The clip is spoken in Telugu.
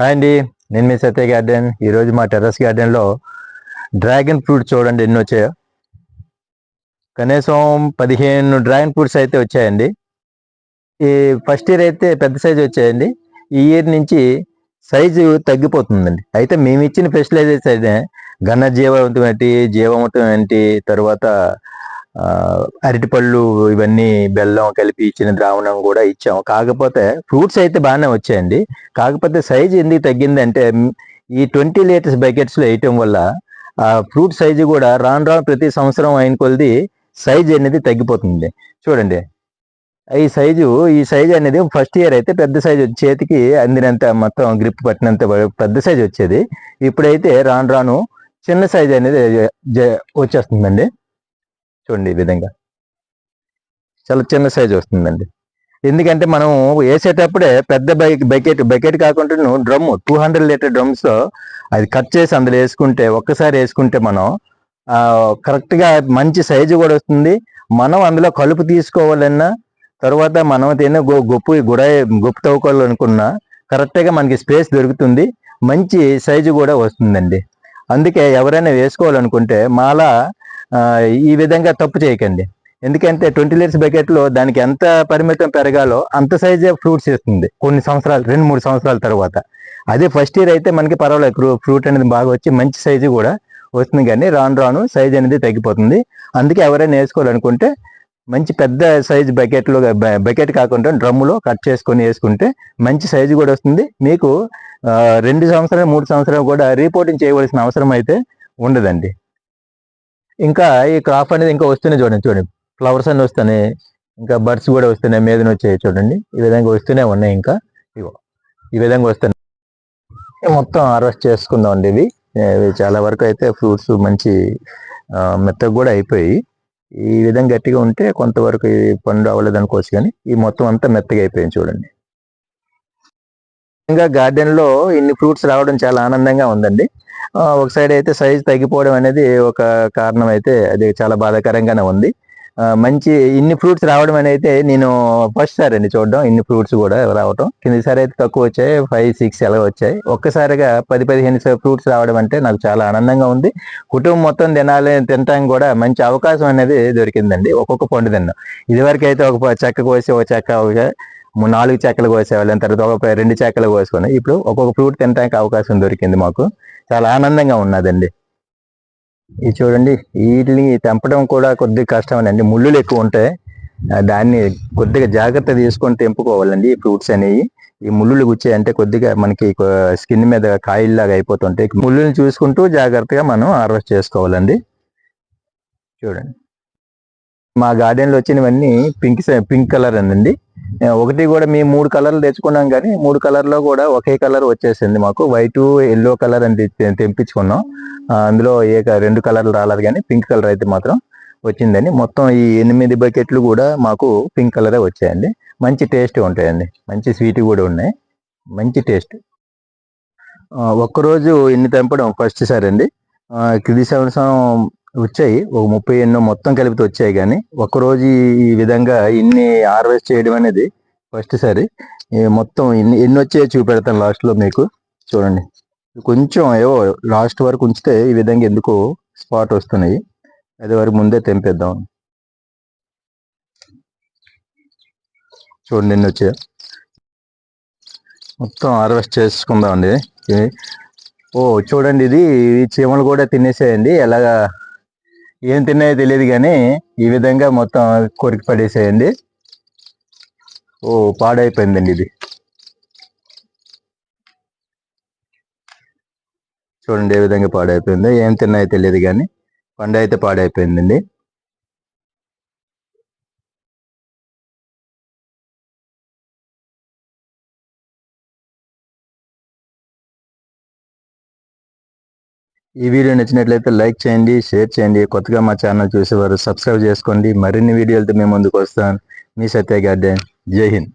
హాయ్ అండి. నేను మీ సత్య గార్డెన్. ఈరోజు మా టెర్రస్ గార్డెన్లో డ్రాగన్ ఫ్రూట్ చూడండి ఎన్ని వచ్చాయో. కనీసం పదిహేను డ్రాగన్ ఫ్రూట్స్ అయితే వచ్చాయండి. ఈ ఫస్ట్ ఇయర్ అయితే పెద్ద సైజు వచ్చాయండి. ఈ ఇయర్ నుంచి సైజు తగ్గిపోతుందండి. అయితే మేము ఇచ్చిన ఫెసిలైజర్స్ అయితే ఘన జీవవంతం ఏంటి జీవవంతం ఏంటి తర్వాత అరటిపళ్ళు ఇవన్నీ బెల్లం కలిపి ఇచ్చిన ద్రావణం కూడా ఇచ్చాం కాకపోతే ఫ్రూట్స్ అయితే బాగానే వచ్చాయండి. కాకపోతే సైజ్ ఎందుకు తగ్గిందంటే అంటే ఈ ట్వంటీ లీటర్స్ బకెట్స్లో వేయటం వల్ల ఆ ఫ్రూట్ సైజు కూడా రాను రాను ప్రతి సంవత్సరం అయిన కొలిది సైజ్ అనేది తగ్గిపోతుంది. చూడండి. ఈ సైజు ఈ సైజు అనేది ఫస్ట్ ఇయర్ అయితే పెద్ద సైజు చేతికి అందినంత మొత్తం గ్రిప్ పట్టినంత పెద్ద సైజు వచ్చేది. ఇప్పుడైతే రాను రాను చిన్న సైజు అనేది వచ్చేస్తుందండి. చూడండి ఈ విధంగా. చాలా చిన్న సైజ్ వస్తుందండి. ఎందుకంటే మనం వేసేటప్పుడే పెద్ద బకెట్ బకెట్ కాకుండా drum two hundred litre drums అది కట్ చేసి అందులో వేసుకుంటే ఒక్కసారి వేసుకుంటే మనం కరెక్ట్గా మంచి సైజు కూడా వస్తుంది. మనం అందులో కలుపు తీసుకోవాలన్నా తర్వాత మనం తినే గొ- గొప్పు గుడ గొప్ప తవ్వుకోవాలనుకున్నా కరెక్ట్గా మనకి స్పేస్ దొరుకుతుంది. మంచి సైజు కూడా వస్తుందండి. అందుకే ఎవరైనా వేసుకోవాలనుకుంటే మాలా ఈ విధంగా తప్పు చేయకండి. ఎందుకంటే ట్వంటీ లీటర్స్ బకెట్లో దానికి ఎంత పరిమితం పెరగాలో అంత సైజే ఫ్రూట్స్ ఇస్తుంది. కొన్ని సంవత్సరాలు రెండు మూడు సంవత్సరాల తర్వాత. అదే ఫస్ట్ ఇయర్ అయితే మనకి పర్వాలేదు. ఫ్రూట్ అనేది బాగా వచ్చి మంచి సైజు కూడా వస్తుంది కానీ రాను రాను సైజ్ అనేది తగ్గిపోతుంది. అందుకే ఎవరైనా వేసుకోవాలనుకుంటే మంచి పెద్ద సైజ్ బకెట్లో బకెట్ కాకుండా డ్రమ్ములో కట్ చేసుకొని వేసుకుంటే మంచి సైజు కూడా వస్తుంది. మీకు రెండు సంవత్సరాలు మూడు సంవత్సరాలు కూడా రిపోర్టింగ్ చేయవలసిన అవసరం అయితే ఉండదండి. ఇంకా ఈ క్రాప్ అనేది ఇంకా వస్తూనే చూడండి చూడండి. ఫ్లవర్స్ అన్ని వస్తున్నాయి ఇంకా బర్డ్స్ కూడా వస్తున్నాయి మీదన వచ్చాయి చూడండి. ఈ విధంగా వస్తూనే ఉన్నాయి ఇంకా. ఇవో ఈ విధంగా వస్తున్నాయి. మొత్తం హార్వెస్ట్ చేసుకుందాం అండి ఇవి ఇవి చాలా వరకు అయితే ఫ్రూట్స్ మంచి మెత్తగా కూడా అయిపోయి ఈ విధంగా గట్టిగా ఉంటే కొంతవరకు ఈ పండు అవ్వలేదు అనుకోవచ్చు కానీ ఈ మొత్తం అంతా మెత్తగా అయిపోయింది చూడండి. ఇంకా గార్డెన్లో ఇన్ని ఫ్రూట్స్ రావడం చాలా ఆనందంగా ఉందండి. ఒక సైడ్ అయితే సైజ్ తగ్గిపోవడం అనేది ఒక కారణం అయితే అది చాలా బాధాకరంగానే ఉంది. మంచి ఇన్ని ఫ్రూట్స్ రావడం అనేది నేను ఫస్ట్ సారి అండి చూడడం. ఇన్ని ఫ్రూట్స్ కూడా రావడం కిందసారి అయితే తక్కువ వచ్చాయి. ఫైవ్ సిక్స్ ఎలా వచ్చాయి. ఒక్కసారిగా పది పదిహేను ఫ్రూట్స్ రావడం అంటే నాకు చాలా ఆనందంగా ఉంది. కుటుంబం మొత్తం తినాలి తినటానికి కూడా మంచి అవకాశం అనేది దొరికిందండి. ఒక్కొక్క పండు తిన్నాం. ఇదివరకు అయితే ఒక చెక్క కోసి ఒక చెక్క నాలుగు చెక్కలు కోసేవాళ్ళం తర్వాత ఒక రెండు చెక్కలు కోసుకొని ఇప్పుడు ఒక్కొక్క ఫ్రూట్ తినడానికి అవకాశం దొరికింది మాకు. చాలా ఆనందంగా ఉన్నదండి. ఇది చూడండి వీటిని తెంపడం కూడా కొద్దిగా కష్టమేనండి. ముళ్ళులు ఎక్కువ ఉంటాయి దాన్ని కొద్దిగా జాగ్రత్త తీసుకొని తెంపుకోవాలండి ఈ ఫ్రూట్స్ అనేవి. ఈ ముళ్ళులు గుచ్చాయంటే కొద్దిగా మనకి స్కిన్ మీద కాయిల్లాగా అయిపోతుంటాయి. ముళ్ళుని చూసుకుంటూ జాగ్రత్తగా మనం హార్వెస్ట్ చేసుకోవాలండి. చూడండి. మా గార్డెన్లో వచ్చినవన్నీ పింక్ పింక్ కలర్ అండి. ఒకటి కూడా మేము మూడు కలర్లు తెచ్చుకున్నాం కానీ మూడు కలర్లో కూడా ఒకే కలర్ వచ్చేసింది మాకు. వైట్ ఎల్లో కలర్ అని తెంపించుకున్నాం అందులో ఏ క- రెండు కలర్లు రాలేదు కానీ పింక్ కలర్ అయితే మాత్రం వచ్చిందండి. మొత్తం ఈ ఎనిమిది బకెట్లు కూడా మాకు పింక్ కలరే వచ్చాయండి. మంచి టేస్ట్ ఉంటాయండి. మంచి స్వీట్ కూడా ఉన్నాయి. మంచి టేస్ట్. ఒక్కరోజు ఇన్ని తెంపడం? ఫస్ట్ సారి అండి. ఆ, క్రితి సంవత్సరం వచ్చాయి. ఒక ముప్పై ఎన్నో మొత్తం కలిపితే వచ్చాయి కానీ ఒక్కరోజు ఈ- ఈ విధంగా ఇన్ని హార్వెస్ట్ చేయడం అనేది ఫస్ట్ సారి. మొత్తం ఎన్ని ఎన్ని వచ్చాయో చూపెడతాను లాస్ట్లో మీకు. చూడండి. కొంచెం ఏవో లాస్ట్ వరకు ఉంచితే ఈ విధంగా ఎందుకు స్పాట్ వస్తున్నాయి. అది వరకు ముందే తెంపేద్దాం. చూడండి ఎన్ని వచ్చాయో. మొత్తం హార్వెస్ట్ చేసుకుందామండి. ఓ చూడండి ఇది చీమలు కూడా తినేసేయండి. ఎలాగా ఏం తిన్నాయో తెలియదు కానీ ఈ విధంగా మొత్తం కొరికి పడేసేయండి. ఓ పాడైపోయిందండి ఇది. చూడండి ఏ విధంగా పాడైపోయిందో ఏం తిన్నాయో తెలియదు కానీ పండు అయితే పాడైపోయిందండి. ఈ వీడియో నచ్చినట్లయితే లైక్ చేయండి షేర్ చేయండి. కొత్తగా మా ఛానల్ చూసేవారు సబ్స్క్రైబ్ చేసుకోండి. మరిన్ని వీడియోలతో మేము ముందుకు వస్తాను మీ సత్య గార్డెన్ జై హింద్.